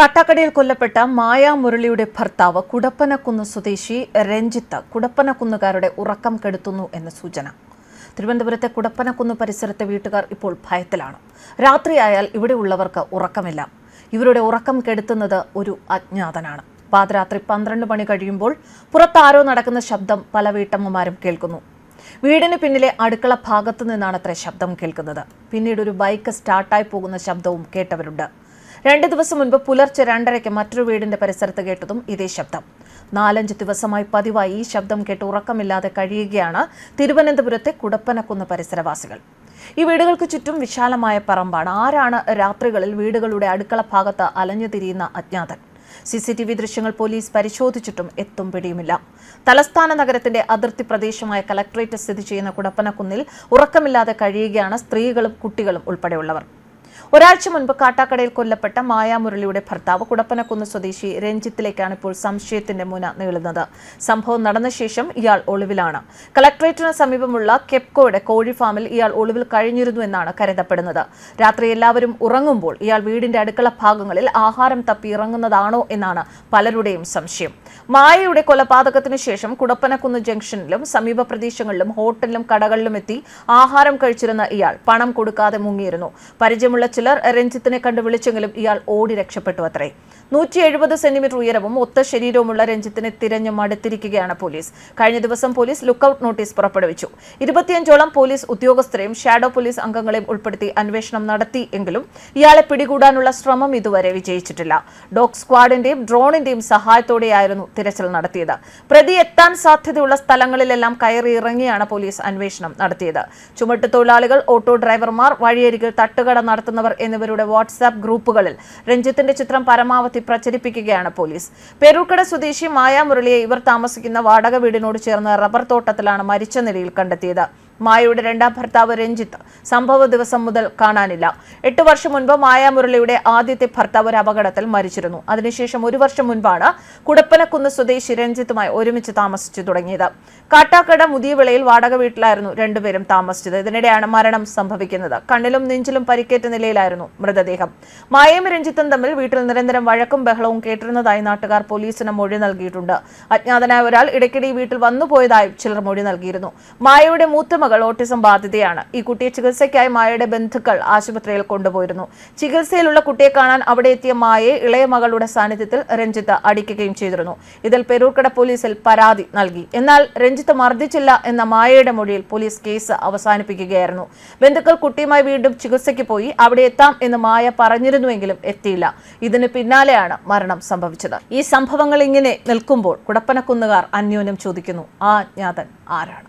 കാട്ടാക്കടയിൽ കൊല്ലപ്പെട്ട മായാ മുരളിയുടെ ഭർത്താവ് കുടപ്പനക്കുന്ന് സ്വദേശി രഞ്ജിത്ത് കുടപ്പനക്കുന്നുകാരുടെ ഉറക്കം കെടുത്തുന്നു എന്ന സൂചന. തിരുവനന്തപുരത്തെ കുടപ്പനക്കുന്ന് പരിസരത്തെ വീട്ടുകാർ ഇപ്പോൾ ഭയത്തിലാണ്. രാത്രിയായാൽ ഇവിടെയുള്ളവർക്ക് ഉറക്കമില്ല. ഇവരുടെ ഉറക്കം കെടുത്തുന്നത് ഒരു അജ്ഞാതനാണ്. പാതിരാത്രി പന്ത്രണ്ട് മണി കഴിയുമ്പോൾ പുറത്താരോ നടക്കുന്ന ശബ്ദം പല വീട്ടമ്മമാരും കേൾക്കുന്നു. വീടിന് പിന്നിലെ അടുക്കള ഭാഗത്തു നിന്നാണ് അത്ര ശബ്ദം കേൾക്കുന്നത്. പിന്നീട് ഒരു ബൈക്ക് സ്റ്റാർട്ടായി പോകുന്ന ശബ്ദവും കേട്ടവരുണ്ട്. രണ്ട് ദിവസം മുൻപ് പുലർച്ചെ രണ്ടരയ്ക്ക് മറ്റൊരു വീടിന്റെ പരിസരത്ത് കേട്ടതും ഇതേ ശബ്ദം. നാലഞ്ച് ദിവസമായി പതിവായി ഈ ശബ്ദം കേട്ട് ഉറക്കമില്ലാതെ കഴിയുകയാണ് തിരുവനന്തപുരത്തെ കുടപ്പനക്കുന്ന് പരിസരവാസികൾ. ഈ വീടുകൾക്ക് ചുറ്റും വിശാലമായ പറമ്പാണ്. ആരാണ് രാത്രികളിൽ വീടുകളുടെ അടുക്കള ഭാഗത്ത് അലഞ്ഞു തിരിയുന്ന അജ്ഞാതൻ? സി സി ടി വി ദൃശ്യങ്ങൾ പോലീസ് പരിശോധിച്ചിട്ടും എത്തും പിടിയുമില്ല. തലസ്ഥാന നഗരത്തിന്റെ അതിർത്തി പ്രദേശമായ കലക്ട്രേറ്റ് സ്ഥിതി ചെയ്യുന്ന കുടപ്പനക്കുന്നിൽ ഉറക്കമില്ലാതെ കഴിയുകയാണ് സ്ത്രീകളും കുട്ടികളും ഉൾപ്പെടെയുള്ളവർ. ഒരാഴ്ച മുൻപ് കാട്ടാക്കടയിൽ കൊല്ലപ്പെട്ട മായാമുരളിയുടെ ഭർത്താവ് കുടപ്പനക്കുന്ന് സ്വദേശി രഞ്ജിത്തിലേക്കാണ് ഇപ്പോൾ സംശയത്തിന്റെ മുന നീളുന്നത്. സംഭവം നടന്ന ശേഷം ഇയാൾ ഒളിവിലാണ്. കളക്ട്രേറ്റിന് സമീപമുള്ള കെപ്കോയുടെ കോഴി ഫാമിൽ ഇയാൾ ഒളിവിൽ കഴിഞ്ഞിരുന്നു എന്നാണ് കരുതപ്പെടുന്നത്. രാത്രി എല്ലാവരും ഉറങ്ങുമ്പോൾ ഇയാൾ വീടിന്റെ അടുക്കള ഭാഗങ്ങളിൽ ആഹാരം തപ്പി ഇറങ്ങുന്നതാണോ എന്നാണ് പലരുടെയും സംശയം. മായയുടെ കൊലപാതകത്തിന് ശേഷം കുടപ്പനക്കുന്ന് ജംഗ്ഷനിലും സമീപ പ്രദേശങ്ങളിലും ഹോട്ടലിലും കടകളിലും എത്തി ആഹാരം കഴിച്ചിരുന്ന ഇയാൾ പണം കൊടുക്കാതെ മുങ്ങിയിരുന്നു. പരിചയമുള്ള ചിലർ രഞ്ജിത്തിനെ കണ്ട് വിളിച്ചെങ്കിലും ഇയാൾ ഓടി രക്ഷപ്പെട്ടു അത്രേ. നൂറ്റി എഴുപത് സെന്റിമീറ്റർ ഉയരവും ഒത്ത ശരീരവുമുള്ള രഞ്ജിത്തിനെ തിരഞ്ഞു മടുത്തിരിക്കുകയാണ് പോലീസ്. കഴിഞ്ഞ ദിവസം പോലീസ് ലുക്കൌട്ട് നോട്ടീസ് പുറപ്പെടുവിച്ചു. ഇരുപത്തിയഞ്ചോളം പോലീസ് ഉദ്യോഗസ്ഥരെയും ഷാഡോ പോലീസ് അംഗങ്ങളെയും ഉൾപ്പെടുത്തി അന്വേഷണം നടത്തി എങ്കിലും ഇയാളെ പിടികൂടാനുള്ള ശ്രമം ഇതുവരെ വിജയിച്ചിട്ടില്ല. ഡോഗ് സ്ക്വാഡിന്റെയും ഡ്രോണിന്റെയും സഹായത്തോടെയായിരുന്നു തിരച്ചിൽ നടത്തിയത്. പ്രതി എത്താൻ സാധ്യതയുള്ള സ്ഥലങ്ങളിലെല്ലാം കയറിയിറങ്ങിയാണ് പോലീസ് അന്വേഷണം നടത്തിയത്. ചുമട്ടുതൊഴിലാളികൾ ഓട്ടോ ഡ്രൈവർമാർ വഴിയരികിൽ തട്ടുകട നടത്തുന്നവർ എന്നിവരുടെ വാട്സാപ്പ് ഗ്രൂപ്പുകളിൽ രഞ്ജിത്തിന്റെ ചിത്രം പരമാവധി പ്രചരിപ്പിക്കുകയാണ് പോലീസ്. പെരൂക്കട സ്വദേശി മായ മുരളിയെ ഇവർ താമസിക്കുന്ന വാടക വീടിനോട് ചേർന്ന റബ്ബർ തോട്ടത്തിലാണ് മരിച്ച നിലയിൽ കണ്ടെത്തിയത്. മായയുടെ രണ്ടാം ഭർത്താവ് രഞ്ജിത്ത് സംഭവ ദിവസം മുതൽ കാണാനില്ല. എട്ട് വർഷം മുൻപ് മായ മുരളിയുടെ ആദ്യത്തെ ഭർത്താവ് ഒരു അപകടത്തിൽ മരിച്ചിരുന്നു. അതിനുശേഷം ഒരു വർഷം മുൻപാണ് കുടപ്പനക്കുന്ന് സ്വദേശി രഞ്ജിത്തുമായി ഒരുമിച്ച് താമസിച്ചു തുടങ്ങിയത്. കാട്ടാക്കട മുതിയവിളയിൽ വാടക വീട്ടിലായിരുന്നു രണ്ടുപേരും താമസിച്ചത്. ഇതിനിടെയാണ് മരണം സംഭവിക്കുന്നത്. കണ്ണിലും നെഞ്ചിലും പരിക്കേറ്റ നിലയിലായിരുന്നു മൃതദേഹം. മായയും രഞ്ജിത്തും തമ്മിൽ വീട്ടിൽ നിരന്തരം വഴക്കും ബഹളവും കേട്ടിരുന്നതായി നാട്ടുകാർ പോലീസിന് മൊഴി നൽകിയിട്ടുണ്ട്. അജ്ഞാതനായ ഒരാൾ ഇടയ്ക്കിടെ വീട്ടിൽ വന്നുപോയതായും ചിലർ മൊഴി നൽകിയിരുന്നു. മായയുടെ മൂത്ത മകൾ ഓട്ടിസം ബാധിതയാണ്. ഈ കുട്ടിയെ ചികിത്സയ്ക്കായി മായയുടെ ബന്ധുക്കൾ ആശുപത്രിയിൽ കൊണ്ടുപോയിരുന്നു. ചികിത്സയിലുള്ള കുട്ടിയെ കാണാൻ അവിടെ എത്തിയ മായയെ ഇളയ മകളുടെ സാന്നിധ്യത്തിൽ രഞ്ജിത്ത് അടിക്കുകയും ചെയ്തിരുന്നു. ഇതിൽ പെരൂർക്കട പോലീസിൽ പരാതി നൽകി. എന്നാൽ രഞ്ജിത്ത് മർദ്ദിച്ചില്ല എന്ന മായയുടെ മൊഴിയിൽ പോലീസ് കേസ് അവസാനിപ്പിക്കുകയായിരുന്നു. ബന്ധുക്കൾ കുട്ടിയുമായി വീണ്ടും ചികിത്സയ്ക്ക് പോയി അവിടെ എത്താം എന്ന് മായ പറഞ്ഞിരുന്നുവെങ്കിലും എത്തിയില്ല. ഇതിന് പിന്നാലെയാണ് മരണം സംഭവിച്ചത്. ഈ സംഭവങ്ങൾ ഇങ്ങനെ നിൽക്കുമ്പോൾ കുടപ്പനക്കുന്നുകാർ അന്യോന്യം ചോദിക്കുന്നു ആ ജ്ഞാതൻ ആരാണ്?